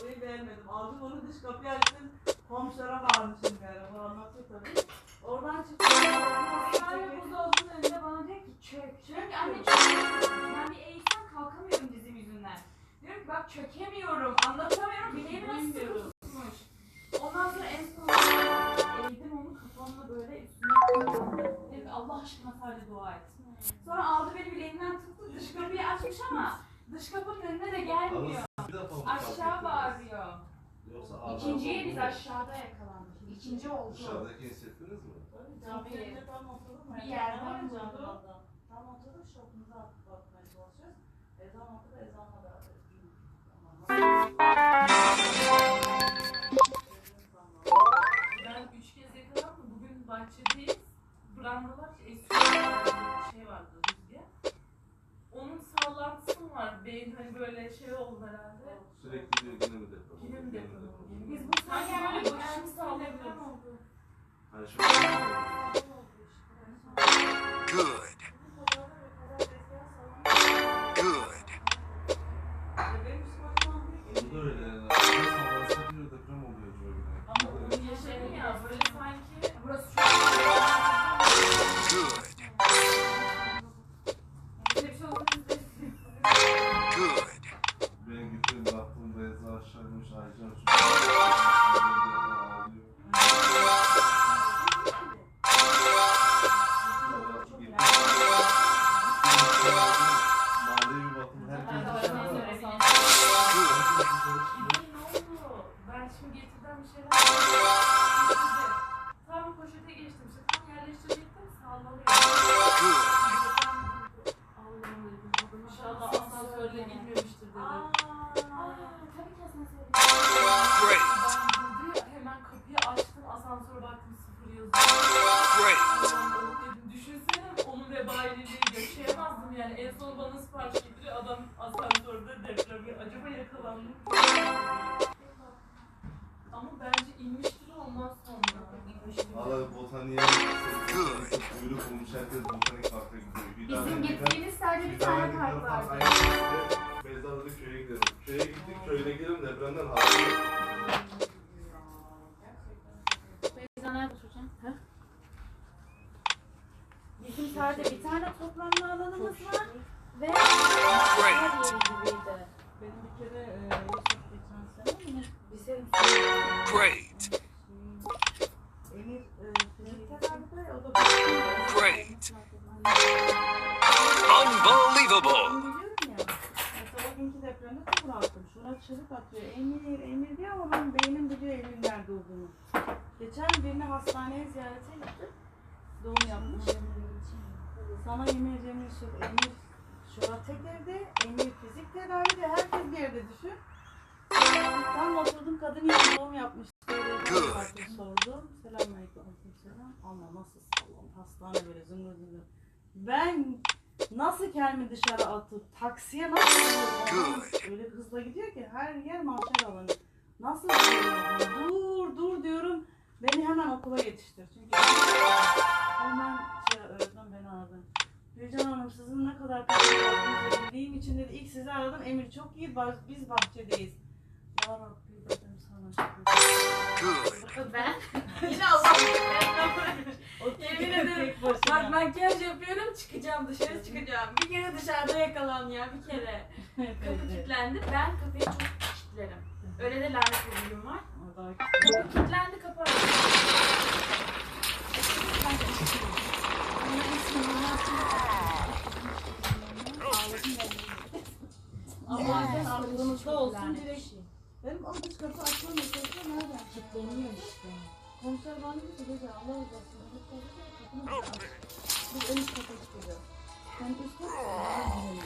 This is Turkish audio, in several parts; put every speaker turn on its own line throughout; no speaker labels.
Orayı beğenmedim. Aldım onu dış kapıyı açtım. Komşulara bağırmışım yani. Bu anlatıyor tabii. Oradan çıktım.
Aşağıya buzdolabının önünde bana diyor ki çök. Çök anne. Ben bir eğilsem kalkamıyorum dizim yüzünden. Diyorum ki bak çökemiyorum. Anlatamıyorum. Bileğimi nasıl en son eğildim onu kafamla böyle Allah aşkına sadece dua et. Sonra aldı beni bileğimden tuttu. Dış kapıyı açmış ama dış kapının önüne de gelmiyor. Aşağı bağırıyor.
Yoksa
İkinciye biz aşağıda yakalandık. İkinci oldu.
Dışarıdaki hissettiniz mi?
Tabii tam oturdum.
Bir yerde
camda. Tam oturduk şokumuza atıp bakmaya çalışıyoruz. Ezan okudu ezanla beraber.
Ben üç kez yakalandım. Bugün bahçedeyiz. Brandalar var? Beyin hani böyle şey oldu herhalde.
Sürekli diyor yine mi deprem? oldu,
yerde düşün. Tam oturdum kadın yine doğum yapmış. Sordum. Selamünaleyküm. Aleykümselam. Allah nasıl sallam. Hastane böyle zıngır zıngır. Ben nasıl kendimi dışarı atıp taksiye nasıl gidiyorum? Öyle hızla gidiyor ki her yer mahşer alanı. Nasıl? Dur dur diyorum. Beni hemen okula yetiştir. Çünkü hemen şey, öğretmen beni aradı. Gülcan Hanım sizin ne kadar yaptığınızı bildiğim için dedi ilk sizi aradım. Emir çok iyi biz bahçedeyiz. Ya Rabbi dedim sana şükür.
Ben yine Allah'ım.
O
Yemin ederim. Bak makyaj yapıyorum çıkacağım dışarı çıkacağım. Bir kere dışarıda yakalan ya bir kere. Kapı kilitlendi. Ben kapıyı çok kilitlerim. Öyle de lanet bir huyum var. Kapı kilitlendi kapı açıldı. Ben de
Ama
Evet.
sen aklınızda olsun direkt. Benim o dış kapı açma meselesi nereden?
Kilitleniyor işte.
Komiser bana dedi ki Allah razı olsun. Kapını aç. Biz en üst kata çıkacağız. Sen üst kat bana girelim.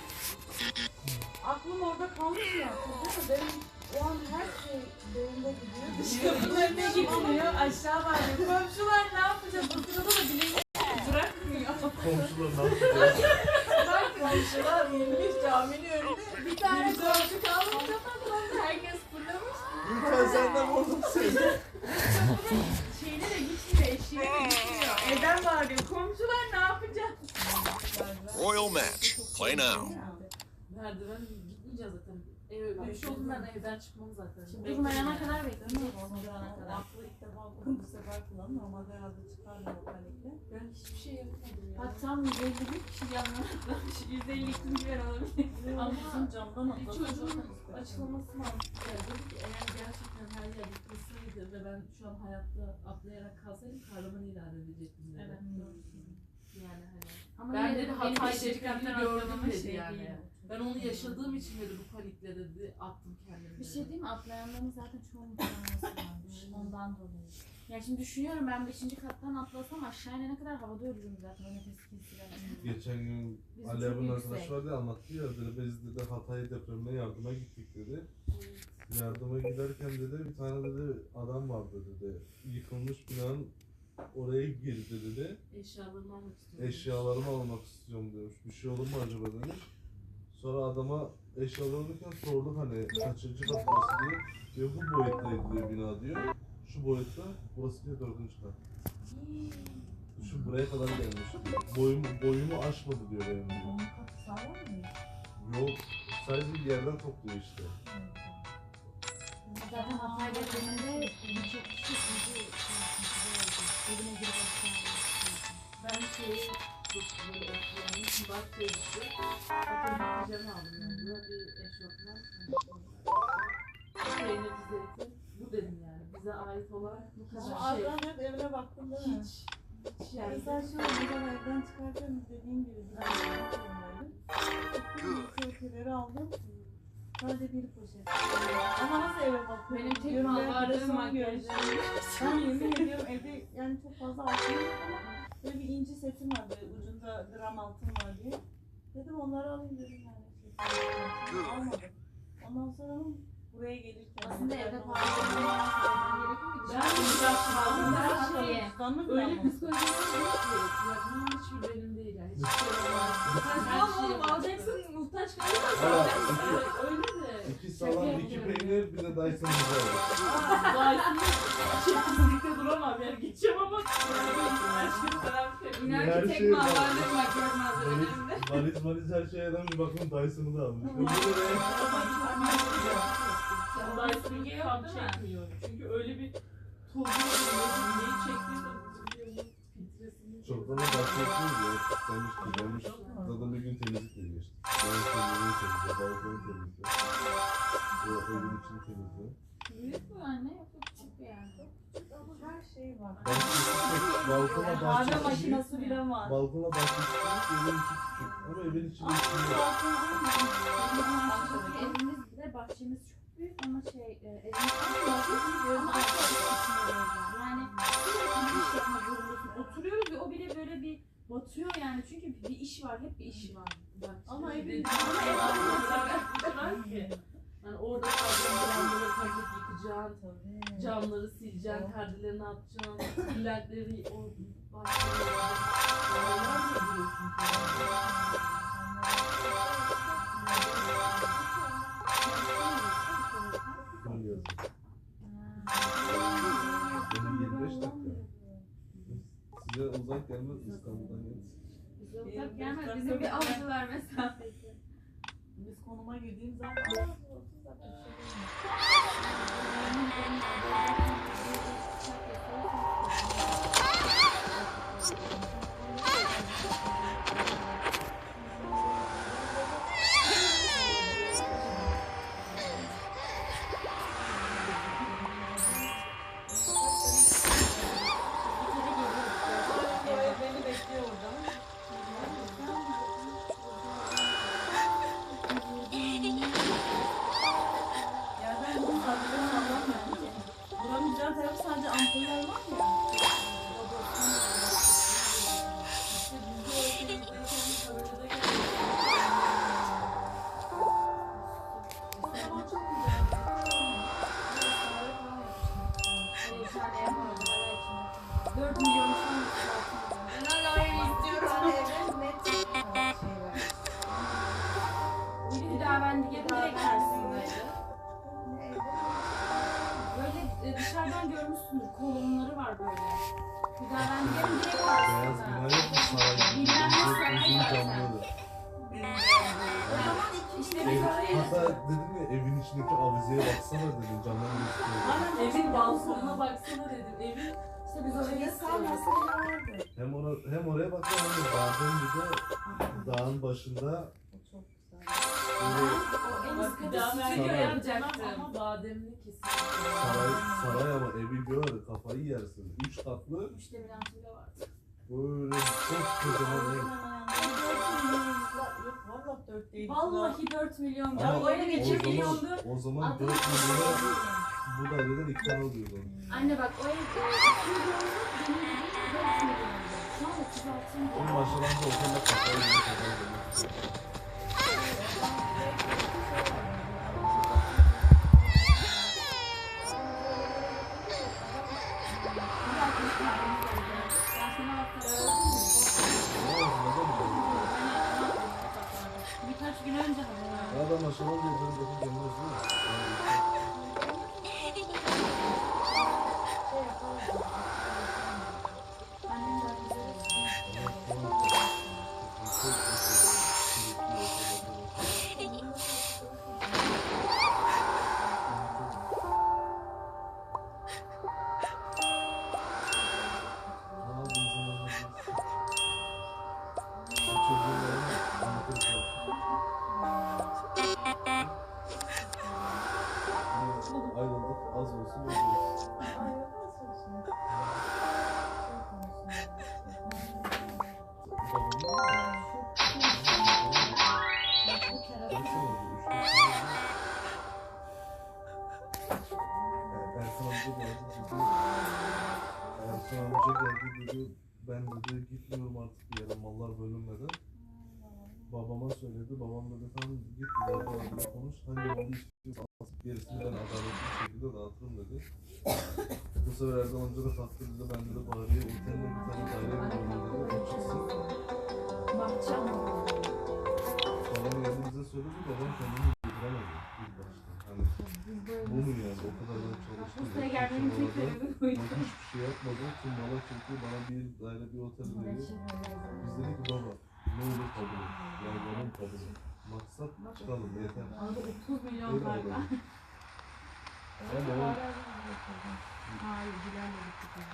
Aklım orada kalmış ya. Kızım benim o an her şey beynimde gidiyor. Dış
Kapının önüne gitmiyor aşağı bağırıyor. Komşular ne yapacak? O sırada da bileğini bırakmıyor.
Komşular ne yapıyor?
Bak komşular yenilmiş caminin önünde. Bir tane komşu kalmış kapatmadı. Herkes fırlamış.
Gülten sen de vurdun seni.
Şeyine de gitmiyor, eşiğine de gitmiyor. Evden bağırıyor. Komşular ne yapacak?
Royal match. Play now.
Merdiven gitmeyeceğiz zaten. Şey oldu ben evden çıkmam zaten.
Şimdi durmayana kadar Durana
o
kadar.
aklı ilk defa bu sefer kullandım. Normalde herhalde çıkardım o panikle.
Ben hiçbir şey yapmadım ya.
Bak tam 150 bir kişi yanına atlamış. 150 ikinci ben olabilir.
Ama
bizim camdan atladı.
çocuğun açıklaması mantıklı. Dedi ki eğer gerçekten her yer yıkılsaydı ve ben şu an hayatta atlayarak kalsaydım kahraman ilan edecektim.
Evet.
Yani hani.
Ama
Ben dedi Hatay
şirketten
şeklini gördüm dedi yani. Ben onu yaşadığım için dedi bu panikle dedi attım kendimi.
Bir şey diyeyim mi? Atlayanların zaten çoğunun travması varmış. Ondan dolayı. Ya şimdi düşünüyorum ben 5. kattan atlasam aşağı inene kadar havada ölürüm zaten. O nefes kesilen.
Geçen gün
Bizim
Ali
çok
abinin
yüksek.
arkadaş vardı ya anlattı ya dedi biz dedi Hatay depremine yardıma gittik dedi. Yardıma giderken dedi bir tane dedi adam vardı dedi. Yıkılmış binanın oraya girdi dedi.
Eşyalarımı almak istiyorum.
Eşyalarımı almak istiyorum demiş. Bir şey olur mu acaba demiş. Sonra adama eşyalarını alırken sorduk hani kaçıncı kat burası diye. Diyor bu boyuttaydı diyor bina diyor. Şu boyutta burası diyor dördüncü kat. Şu buraya kadar gelmiş diyor. Boyum, boyumu aşmadı diyor benim diyor.
Sağlam mı?
Yok sadece bir yerden topluyor işte.
Zaten Hatay depreminde birçok kişi ikinci evine girip
Ben şeyi Bu dedim yani. Bize ait olan bu kadar şey.
arkadan hep evine baktın değil mi?
Hiç. Hiç
Yani sen şu an buradan evden çıkarken dediğin gibi bir Kıyafetleri aldım. Sadece bir poşet. Ama nasıl eve bakıyorum?
Benim tek
Diyorum, belki de
varlığım
son
makyaj.
görüşüm. Ben yemin ediyorum evde yani çok fazla altın yok ama böyle bir inci setim var böyle ucunda gram altın var diye. Dedim onları alayım dedim yani. Şey, Almadım. Ondan sonra buraya gelirken.
Aslında evde
Telefon-
parçalanmaya
Ben de biraz kaldım. Ben
şey.
şey.
Cüzdanını bile
Öyle psikolojik bir şey yok. Ya bunun hiçbir benim değil yani. Hiçbir şey olmaz. Her
Oğlum
şey
alacaksın muhtaç kalırsan
öyle
bir de Dyson bize aldı.
Dayısını çekimizlikte duramam yani gideceğim ama her şey şey.
İnan
Her
ki tek
şey var.
mallarım makyaj
Valiz,
malzemelerinde.
valiz, valiz her şeyden bir bakın Dyson'ı da almış. Öbürü de
Yok,
tam çekmiyorum. Çünkü öyle bir çektiysem filtresini
çoktan da bahsetmiyoruz ya. Pislenmiş, kirlenmiş. Zaten bir gün temizlikle geçti. Ben temizliğini temizle, balkonu temizle. O evin içini temizle.
Büyük mü anne yoksa küçük bir yer?
Her şey var.
Küçük balkona
Yani
bahçe
Kahve makinesi
küçük.
bile var.
Balkona bahçe küçük, evin içi küçük. Ama evin içi
Ama
küçük.
Evimiz de bahçemiz çok büyük ama şey e, evimiz aşağıda içmiyoruz yani. Sürekli bir iş yapmak zorundasın. Oturuyoruz ve o bile böyle bir batıyor yani çünkü bir iş var, hep bir iş var.
Ama
Ama
evin-
evin var ki. Yani orada camları paket yıkacaksın, camları sileceksin, perdelerini atacaksın, lentleri o
yazın. Benim 25 dakika. Size uzak gelmez İstanbul'dan gelsin.
Bize uzak gelmez. Bizim bir avcılar mesafesi.
Biz konuma girdiğim zaman
Dışarıdan görmüşsündür. Kolonları var böyle. Hüdavendige'nin direkt
Beyaz bina yok mu saray gibi?
Bilmem ne saray
uzun
zaten.
camlı.
O zaman işte
dedim ya evin içindeki avizeye baksana dedim canım istiyor.
Aynen,
Evin balkonuna baksana dedim. Evin
İşte biz oraya
vardı.
Hem, ona, hem oraya baktım hem de dağın bir de dağın başında
O
en stüdyo
Saray.
yapacaktım.
ama bademli kesin.
saray, saray ama evi gör kafayı yersin. Üç katlı
Üçte bir antıyla vardı.
böyle çok kocaman ev.
Yok valla dört değil.
Vallahi 4 milyon.
Ama
öyle
o
geçip
zaman,
milyondu.
o zaman
Adı-
4 milyona bu daireden iki tane alıyordu.
Anne bak o ev 2 milyondu. Benim gibi 4 milyondu. Şu an 36 milyon.
Onun maşallah otelde kafayı kafayı yedik. Da maşallah diye böyle bakıp gelmez değil mi?
Annem
Ayrıldık az olsun az olsun. Tamam git bir babamla konuş. Hangi malı istiyorsan al. Gerisini ben adaletli bir şekilde dağıtırım dedi. Bu sefer Erdem amca da kalktı dedi. Ben dedi Bahriye otelle bir tane daire veriyorum dedi. O çıksın.
Bakacağım.
Babam geldi bize söyledi. Babam kendini yediremedi ilk başta. Hani bu mu yani? O kadar ben çalıştım.
Bursa'ya gelmenin tek sebebi
Ben
buydu.
hiçbir şey yapmadım. Tüm mala çekti. Bana bir daire bir otel veriyor. Biz dedik ki baba ne olur kabul et. Yani benim kabul et. Maksat çıkalım yeter.
Arada 30 milyon
Öyle
var.
oldu. Ama o
Hayır Bilal'le gittik.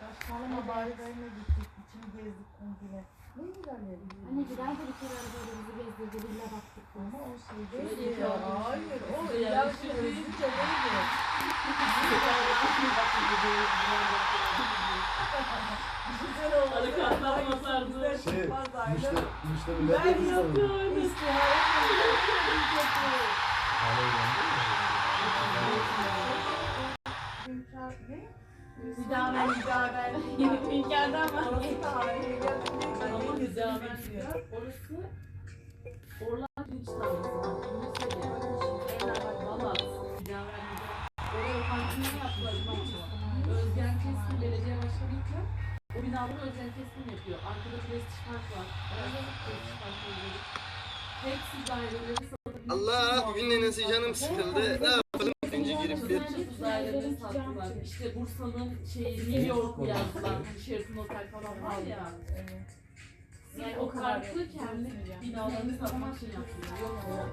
Saçmalama bari benimle gittik. İçini gezdik komple. Ne güzel yer.
Anne Bilal de bir kere arabada bizi gezdirdi. Villa baktık.
Ama o şey
Öyle
değil
bir
ya.
oldu.
Hayır o
Biz de
Bilal
yanlış
şey
yapıyoruz.
özgürce neydi? Güzel oldu.
Arı katlanmazlardı.
şey müşteri, müşteriler
Ben
dedi sana.
yapıyorum. İstihare
Hala uyandı mı?
Hünkâr ne?
Bir daha ben
Hünkâr
Hünkâr'dan
Orası
var.
da harika.
Ama
Ben
güzel benziyor. Orası Orlan Pirinç Tarlası. Oraya kantini yaptılar. Özgen Keskin belediye başkanıyken binaları Özgen Keskin yapıyor. Arkada Prestij Park var. Orada Prestij Park oluyor. Hepsi daireleri
Allah bugün nenesi canım sıkıldı. Ne yapalım? Önce girip bir
daireleri sattılar. İşte Bursa'nın şeyi New York'u yazdılar. Sheraton Otel falan var ya. Yani o kartı kendi binalarını satmak için yapıyor. Yok.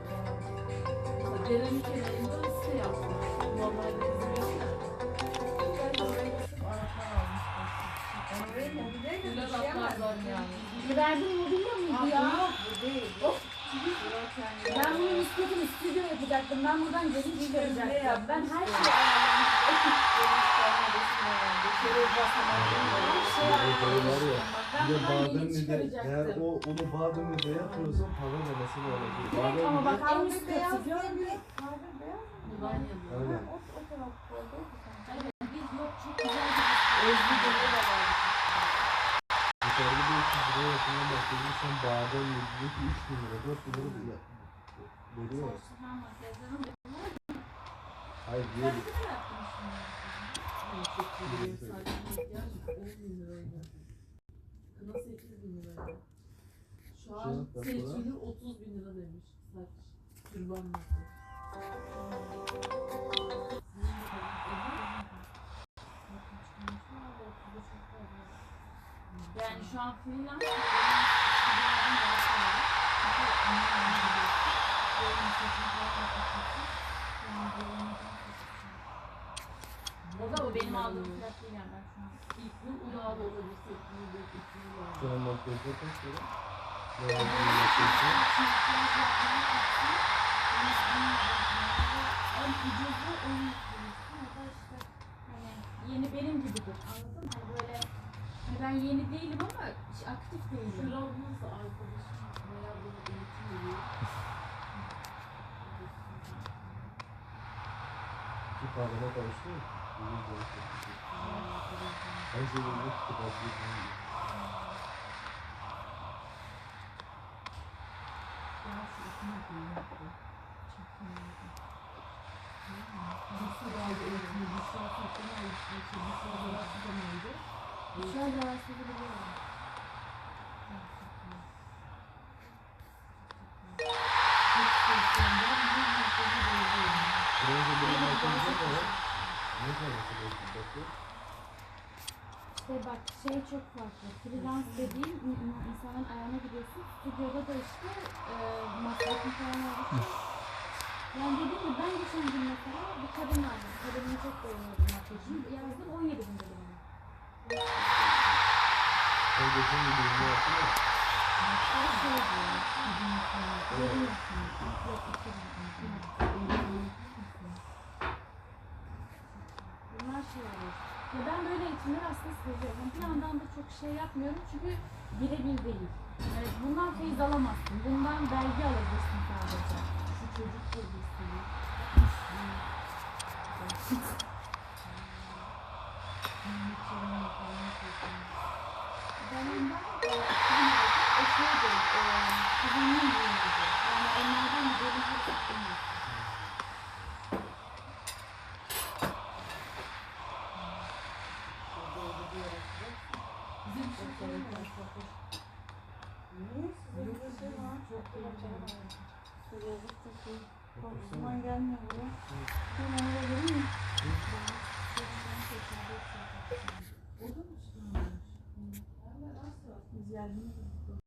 Mesela derenin kenarında site yaptılar. Normalde bizim
Verdim mobilya mıydı ya? Of. Ben bunu istedim, stüdyo yapacaktım. Ben buradan gelin çıkaracaktım. Ben her şeyi
eğer o onu Bademli'de yapıyorsan para da nasıl olacak?
Direkt ama bak üst
beyaz sanki.
Evet, biz yok çok güzel bir
Ezgi Gölü de var.
Dışarıda bir 300 lira yapılan bahsediyor. Sen Bademli'deki 3 bin lira 4 bin lira bile veriyor. Hayır diyor.
Çok iyi. Sadece makyaj 10 bin liraydı. Kına 8 bin liraydı. Şu an seçilir 30 bin lira demiş. Saç. Türban nasıl?
O da o benim aldığım fiyat değil yani ben şu an.
İlk gün Uludağ'da olabilir. Sevgili bir ilk
gün
Uludağ'da.
Sonra makyajda kaç lira? Ne oldu bu makyajda?
En ucuzu 13 lirası. Hatta işte hani yeni benim gibidir. Anladın mı? Ben yeni değilim ama hiç aktif değilim.
Şurabınız da arkadaşım bayağı böyle eğitim veriyor.
Kahvene karıştı mı? Bugün karıştı. Her şey böyle kitap atıyor.
Daha şu okuma şey çok
farklı. Freelance dediğin in- in- insanın ayağına gidiyorsun. Stüdyoda da işte e, masrafın falan için. Yani dediğim gibi ben geçen gün mesela bir kadın aldım. Kadını çok beğeniyordum makyajını. Yazdım 17 bin dedi bana.
Geçen gün ürünü yaptın mı?
Şey diyor.
Evet.
Bunlar şey oluyor. Ya ben böyle eğitimleri aslında seviyorum. Bir yandan da çok şey yapmıyorum çünkü birebir değil. Evet, bundan feyiz alamazsın. Bundan belge alabilirsin sadece.
Şu çocuk çocukluğu.
Ben ondan e, 2006 o şeydi, e, kızımın. Yani onlardan bir bölüm